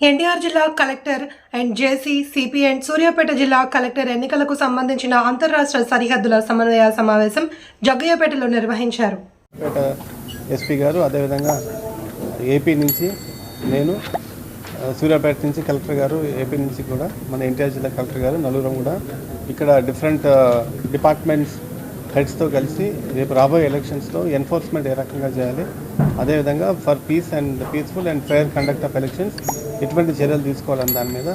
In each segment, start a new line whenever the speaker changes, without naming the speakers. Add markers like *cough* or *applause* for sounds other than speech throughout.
ఎన్టీఆర్ జిల్లా collector and JC CP and Suryapet జిల్లా collector ఎన్నికలకు సంబంధించిన అంతర్రాష్ట్ర సరిహద్దుల సమన్వయ సమావేశం జగ్గయ్యపేటలో నిర్వహించారు.
ఎస్పీ గారు అదేవిధంగా ఏపీ నుంచి నేను సూర్యాపేట నుంచి కలెక్టర్ గారు ఏపీ నుంచి కూడా మన ఎన్టీఆర్ జిల్లా కలెక్టర్ గారు నలుగురం కూడా ఇక్కడ డిఫరెంట్ డిపార్ట్మెంట్స్ హెడ్స్తో కలిసి రేపు రాబోయే ఎలక్షన్స్లో ఎన్ఫోర్స్మెంట్ ఏ రకంగా చేయాలి అదేవిధంగా for peace and peaceful and fair conduct of elections ఎటువంటి చర్యలు తీసుకోవాలని దాని మీద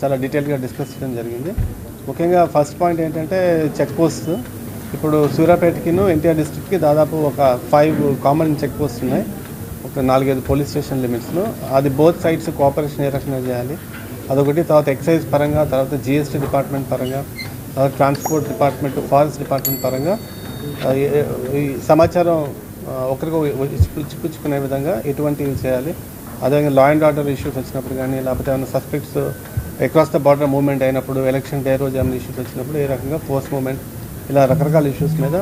చాలా డీటెయిల్గా డిస్కస్ చేయడం జరిగింది. ముఖ్యంగా ఫస్ట్ పాయింట్ ఏంటంటే చెక్ పోస్ట్. ఇప్పుడు సూర్యాపేటకిను ఎన్టీఆర్ డిస్ట్రిక్ట్కి దాదాపు ఒక ఫైవ్ కామన్ చెక్ పోస్ట్ ఉన్నాయి. ఒక నాలుగైదు పోలీస్ స్టేషన్ లిమిట్స్లో. అది బోత్ సైడ్స్ కోఆపరేషన్ ఏ రకంగా చేయాలి అదొకటి. తర్వాత ఎక్సైజ్ పరంగా తర్వాత జిఎస్టీ డిపార్ట్మెంట్ పరంగా ట్రాన్స్పోర్ట్ డిపార్ట్మెంట్ ఫారెస్ట్ డిపార్ట్మెంట్ పరంగా ఈ సమాచారం ఆ, ఒకరికి ఇచ్చిపుచ్చుకునే విధంగా ఎటువంటివి చేయాలి. అదేవిధంగా లా అండ్ ఆర్డర్ ఇష్యూస్ వచ్చినప్పుడు కానీ లేకపోతే ఏమైనా suspects across the border movement అయినప్పుడు ఎలక్షన్ డే రోజు ఏమైనా ఇష్యూస్ వచ్చినప్పుడు ఏ రకంగా ఫోర్స్ మూవ్మెంట్ ఇలా రకరకాల ఇష్యూస్ మీద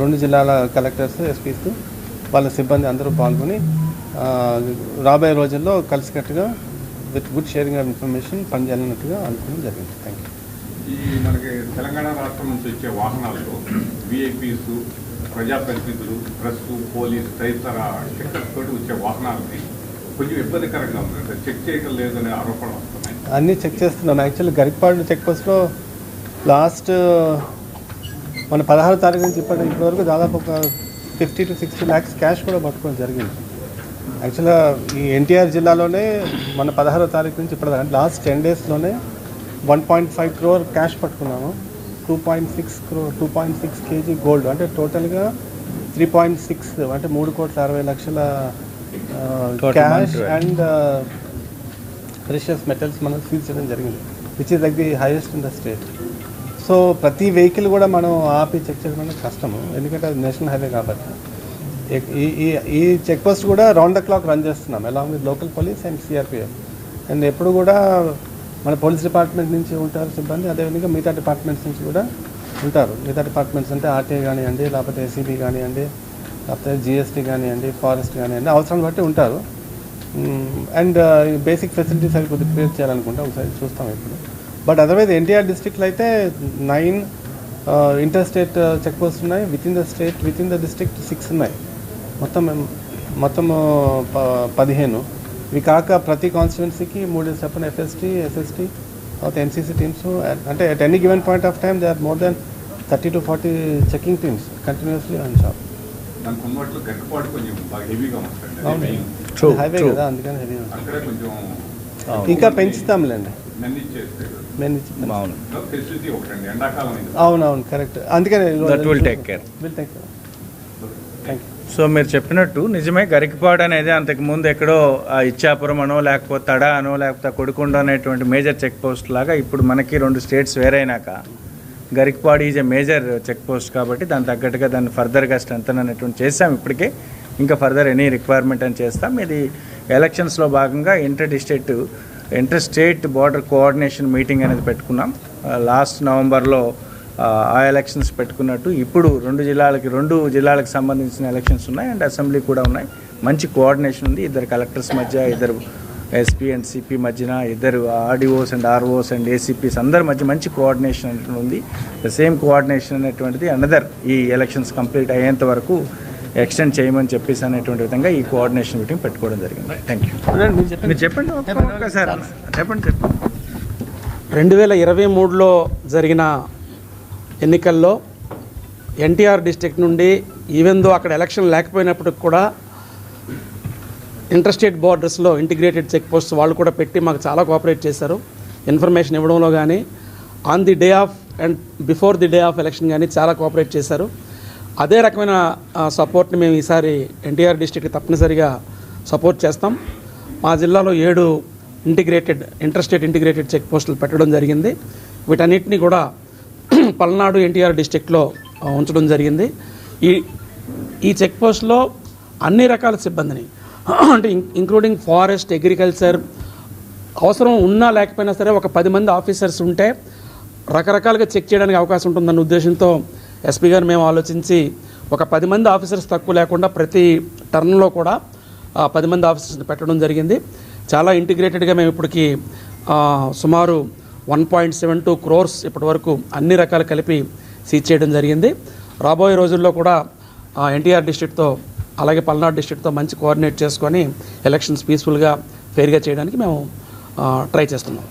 రెండు జిల్లాల కలెక్టర్స్ ఎస్పీస్ వాళ్ళ సిబ్బంది అందరూ పాల్గొని రాబోయే రోజుల్లో కలిసికట్టుగా with good sharing of information పనిచేయాలన్నట్టుగా అనుకోవడం జరిగింది. థ్యాంక్ యూ
ఈ మనకి తెలంగాణ రాష్ట్రం నుంచి వచ్చే వాహనాల్లో విఐపీస్ ప్రజాప్రతినిధులు ప్రెస్ పోలీస్ తదితర స్టిక్కర్స్ తోటి వచ్చే వాహనాలని కొంచెం ఇబ్బందికరంగా ఉంది. చెక్ చేయడం లేదనే ఆరోపణలు వస్తున్నాయి.
అన్నీ చెక్ చేస్తున్నాం యాక్చువల్లీ గరికపాడు చెక్ పోస్ట్లో లాస్ట్ మన పదహారు తారీఖు నుంచి ఇప్పటి ఇప్పటివరకు దాదాపు ఒక fifty to sixty lakhs cash కూడా పట్టుకోవడం జరిగింది. యాక్చువల్గా ఈ ఎన్టీఆర్ జిల్లాలోనే మన పదహారో తారీఖు నుంచి ఇప్పటిదాకా లాస్ట్ టెన్ డేస్లోనే one point five crore cash పట్టుకున్నాము two point six crore two point six KG gold. అంటే టోటల్గా త్రీ పాయింట్ సిక్స్ అంటే మూడు కోట్ల అరవై లక్షల క్యాష్ అండ్ ప్రెషియస్ మెటల్స్ మనం సీజ్ చేయడం జరిగింది which is like the highest in the state so ప్రతి వెహికల్ కూడా మనం ఆపి చెక్ చేయడం అనేది కష్టము. ఎందుకంటే అది నేషనల్ హైవే కాబట్టి. ఈ- ఈ ఈ- ఈ చెక్ పోస్ట్ కూడా రౌండ్ ద క్లాక్ రన్ చేస్తున్నాం along with local police and CRPF and ఎప్పుడు కూడా మన పోలీస్ డిపార్ట్మెంట్ నుంచి ఉంటారు సిబ్బంది అదేవిధంగా మిగతా డిపార్ట్మెంట్స్ నుంచి కూడా ఉంటారు. మిగతా డిపార్ట్మెంట్స్ అంటే ఆర్టీఐ కానివ్వండి లేకపోతే ఏసీబీ కానివ్వండి లేకపోతే జిఎస్టీ కానివ్వండి ఫారెస్ట్ కానివ్వండి అవసరం బట్టి ఉంటారు. అండ్ బేసిక్ ఫెసిలిటీస్ అవి కొద్దిగా క్రియేట్ చేయాలనుకుంటా ఒకసారి చూస్తాం ఇప్పుడు. బట్ అదర్వైజ్ ఎన్టీఆర్ డిస్ట్రిక్ట్లో అయితే nine inter state check post ఉన్నాయి. Within the state within the district six ఉన్నాయి. మొత్తం మొత్తం ప- పదిహేను. ఇవి కాక ప్రతి కాన్స్టిట్యున్సీకి మూడు చెప్పిన ఎఫ్ఎస్టీ ఎస్ఎస్టీ తర్వాత ఎన్సీసీ టీమ్స్ అంటే at any given point of time they are more than thirty to forty checking teams continuously on shop highway. కదా అందుకని
కొంచెం
ఇంకా పెంచుతాంలేండి. అవునవును కరెక్ట్. అందుకని. Will take care thank you
so మీరు చెప్పినట్టు నిజమే గరికపాడు అనేది అంతకు ముందు ఎక్కడో ఇచ్చాపురం అనో లేకపోతే తడ అనో లేకపోతే కొడుకొండ అనేటువంటి మేజర్ చెక్ పోస్ట్ లాగా ఇప్పుడు మనకి రెండు states వేరైనాక Garikapadu is a major check post కాబట్టి దాని తగ్గట్టుగా దాన్ని ఫర్దర్గా స్ట్రెంథన్ అనేటువంటి చేసాం ఇప్పటికే. ఇంకా ఫర్దర్ ఎనీ రిక్వైర్మెంట్ అని చేస్తాం. ఇది ఎలక్షన్స్లో భాగంగా inter district inter state border coordination meeting అనేది పెట్టుకున్నాం. లాస్ట్ నవంబర్లో ఆ, ఎలక్షన్స్ పెట్టుకున్నట్టు ఇప్పుడు రెండు జిల్లాలకి రెండు జిల్లాలకు సంబంధించిన ఎలక్షన్స్ ఉన్నాయి అండ్ అసెంబ్లీ కూడా ఉన్నాయి. మంచి కోఆర్డినేషన్ ఉంది. ఇద్దరు కలెక్టర్స్ మధ్య ఇద్దరు ఎస్పీ అండ్ సిపి మధ్యన ఇద్దరు RDOs and ROs and ACPs అందరి మధ్య మంచి కోఆర్డినేషన్ అనేటువంటి ఉంది. ద సేమ్ కోఆర్డినేషన్ అనేటువంటిది అనదర్ ఈ ఎలక్షన్స్ కంప్లీట్ అయ్యేంత వరకు ఎక్స్టెండ్ చేయమని చెప్పేసి అనేటువంటి విధంగా ఈ కోఆర్డినేషన్ మీటింగ్ పెట్టుకోవడం జరిగింది. థ్యాంక్ యూ మీరు చెప్పండి. చెప్పండి చెప్పండి.
రెండు వేల ఇరవై మూడులో జరిగిన ఎన్నికల్లో ఎన్టీఆర్ డిస్ట్రిక్ట్ నుండి ఈవెన్ దో అక్కడ ఎలక్షన్ లేకపోయినప్పటికి కూడా ఇంటర్స్టేట్ బార్డర్స్లో ఇంటిగ్రేటెడ్ చెక్ పోస్ట్ వాళ్ళు కూడా పెట్టి మాకు చాలా కోఆపరేట్ చేశారు. ఇన్ఫర్మేషన్ ఇవ్వడంలో కానీ on the day of and before the day of election కానీ చాలా కోఆపరేట్ చేశారు. అదే రకమైన సపోర్ట్ని మేము ఈసారి ఎన్టీఆర్ డిస్ట్రిక్ట్కి తప్పనిసరిగా సపోర్ట్ చేస్తాం. మా జిల్లాలో ఏడు ఇంటిగ్రేటెడ్ ఇంటర్స్టేట్ ఇంటిగ్రేటెడ్ చెక్ పోస్టులు పెట్టడం జరిగింది. వీటన్నిటిని కూడా పల్నాడు ఎన్టీఆర్ డిస్టిక్లో ఉంచడం జరిగింది. ఈ ఈ చెక్ పోస్ట్లో అన్ని రకాల సిబ్బందిని అంటే ఇంక్లూడింగ్ ఫారెస్ట్ అగ్రికల్చర్ అవసరం ఉన్నా లేకపోయినా సరే ఒక పది మంది ఆఫీసర్స్ ఉంటే రకరకాలుగా చెక్ చేయడానికి అవకాశం ఉంటుందన్న ఉద్దేశంతో ఎస్పీ గారు మేము ఆలోచించి ఒక పది మంది ఆఫీసర్స్ తక్కువ లేకుండా ప్రతి టర్న్లో కూడా పది మంది ఆఫీసర్స్ని పెట్టడం జరిగింది. చాలా ఇంటిగ్రేటెడ్గా మేము ఇప్పటికి సుమారు one point seven two crores ఇప్పటివరకు అన్ని రకాలు కలిపి సీజ్ చేయడం జరిగింది. రాబోయే రోజుల్లో కూడా ఎన్టీఆర్ డిస్ట్రిక్ట్తో అలాగే పల్నాడు డిస్ట్రిక్ట్తో మంచి కోఆర్డినేట్ చేసుకొని ఎలక్షన్స్ పీస్ఫుల్గా ఫెయిర్గా చేయడానికి మేము ట్రై చేస్తున్నాం.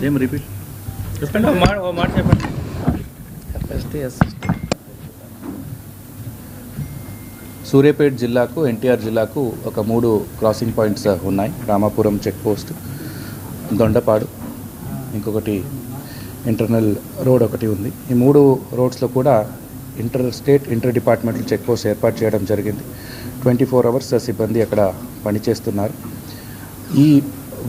సేమ్ రిపీట్
సూర్యాపేట జిల్లాకు ఎన్టీఆర్ జిల్లాకు ఒక మూడు క్రాసింగ్ పాయింట్స్ ఉన్నాయి. రామాపురం చెక్ పోస్ట్ దొండపాడు ఇంకొకటి ఇంటర్నల్ రోడ్ ఒకటి ఉంది. ఈ మూడు రోడ్స్లో కూడా inter state inter departmental check post ఏర్పాటు చేయడం జరిగింది. ట్వంటీ ఫోర్ అవర్స్ సిబ్బంది అక్కడ పనిచేస్తున్నారు. ఈ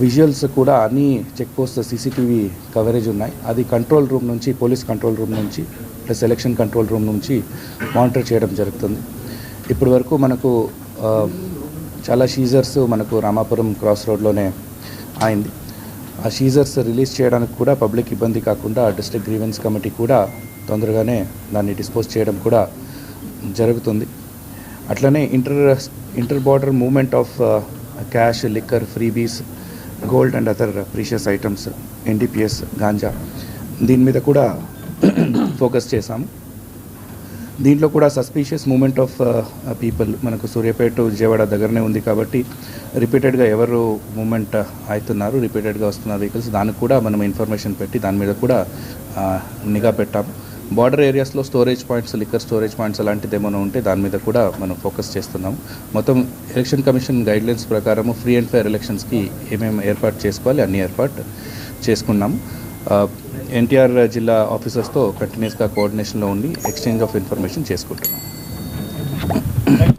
విజువల్స్ కూడా అన్ని చెక్ పోస్ట్ సీసీటీవీ కవరేజ్ ఉన్నాయి. అది కంట్రోల్ రూమ్ నుంచి పోలీస్ కంట్రోల్ రూమ్ నుంచి ప్లస్ ఎలక్షన్ కంట్రోల్ రూమ్ నుంచి మానిటర్ చేయడం జరుగుతుంది. ఇప్పటి వరకు మనకు చాలా షీజర్స్ మనకు రామాపురం క్రాస్ రోడ్లోనే అయింది ఆ సీజర్స్ రిలీజ్ చేయడానికి కూడా పబ్లిక్ ఇబ్బంది కాకుండా డిస్ట్రిక్ట్ గ్రీవెన్స్ కమిటీ కూడా తొందరగానే దాన్ని డిస్పోజ్ చేయడం కూడా జరుగుతుంది. అట్లనే inter inter border movement of cash liquor freebies gold and other precious items NDPS ganja దీని మీద కూడా *clears throat* ఫోకస్ చేశాము. దీంట్లో కూడా సస్పీషియస్ మూమెంట్ ఆఫ్ పీపుల్. మనకు సూర్యాపేట విజయవాడ దగ్గరనే ఉంది కాబట్టి రిపీటెడ్గా ఎవరు మూమెంట్ అవుతున్నారు రిపీటెడ్గా వస్తున్న వెహికల్స్ దానికి కూడా మనం ఇన్ఫర్మేషన్ పెట్టి దాని మీద కూడా నిఘా పెట్టాము. బార్డర్ ఏరియాస్లో storage points liquor storage points అలాంటిది ఏమైనా ఉంటే దాని మీద కూడా మనం ఫోకస్ చేస్తున్నాం మొత్తం ఎలక్షన్ కమిషన్ గైడ్లైన్స్ ప్రకారము ఫ్రీ అండ్ ఫెయిర్ ఎలక్షన్స్కి ఏమేమి ఏర్పాటు చేసుకోవాలి అన్ని ఏర్పాటు చేసుకున్నాము. ఎన్టీఆర్ జిల్లా ఆఫీసర్స్తో కంటిన్యూస్గా కోఆర్డినేషన్లో ఉండి ఎక్స్చేంజ్ ఆఫ్ ఇన్ఫర్మేషన్ చేసుకుంటున్నాం.